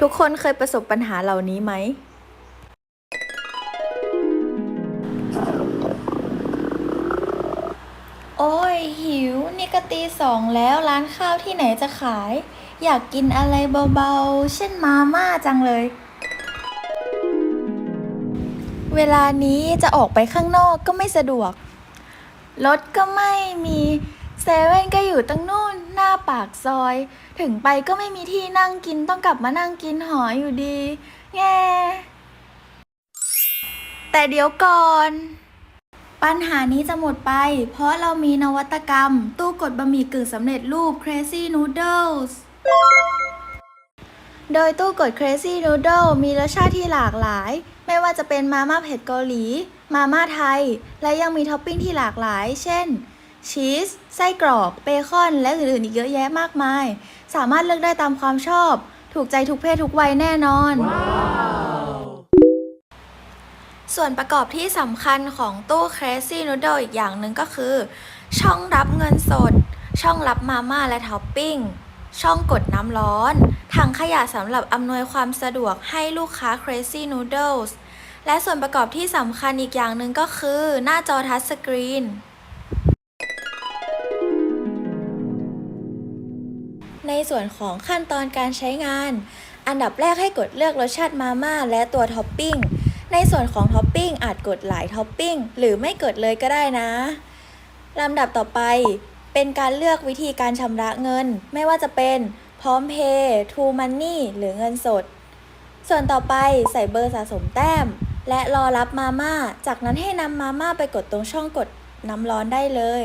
ทุกคนเคยประสบปัญหาเหล่านี้ไหม โอ้ย หิว นี่ก็ตีสองแล้วร้านข้าวที่ไหนจะขาย อยากกินอะไรเบาๆ เช่นมาม่าจังเลย เวลานี้จะออกไปข้างนอกก็ไม่สะดวก รถก็ไม่มีเซเว่นก็อยู่ตั้งนู่น ปากซอย ถึงไปก็ไม่มีที่นั่งกินต้องกลับมานั่งกินหออยู่ดี แงแต่เดี๋ยวก่อน ปัญหานี้จะหมดไป เพราะเรามีนวัตกรรม ตู้กดบะหมี่กึ่งสำเร็จรูป Crazy Noodles โดยตู้กด Crazy Noodle มีรสชาติที่หลากหลาย ไม่ว่าจะเป็นมาม่าเผ็ดเกาหลี มาม่าไทย และยังมีท็อปปิ้งที่หลากหลาย เช่น ชีส ไส้กรอก เบคอน และอื่นๆ อีกเยอะแยะมากมาย สามารถเลือกได้ตามความชอบ ถูกใจทุกเพศทุกวัยแน่นอน ส่วนประกอบที่สำคัญของตู้ Crazy Noodle อีกอย่างหนึ่งก็คือ ช่องรับเงินสด ช่องรับมาม่าและท็อปปิ้ง ช่องกดน้ำร้อน ถังขยะสำหรับอำนวยความสะดวกให้ลูกค้า Crazy Noodles และส่วนประกอบที่สำคัญอีกอย่างหนึ่งก็คือ หน้าจอทัชสกรีน ในส่วนของขั้นตอนการใช้งาน อันดับแรกให้กดเลือกรสชาติมาม่าและตัวท็อปปิ้ง ในส่วนของท็อปปิ้งอาจกดหลายท็อปปิ้งหรือไม่กดเลยก็ได้นะลำดับต่อไป เป็นการเลือกวิธีการชำระเงิน ไม่ว่าจะเป็นพร้อมเพย์ทูมันนี่หรือเงินสด ส่วนต่อไปใส่เบอร์สะสมแต้ม และรอรับมาม่า จากนั้นให้นำมาม่าไปกดตรงช่องกดน้ำร้อนได้เลย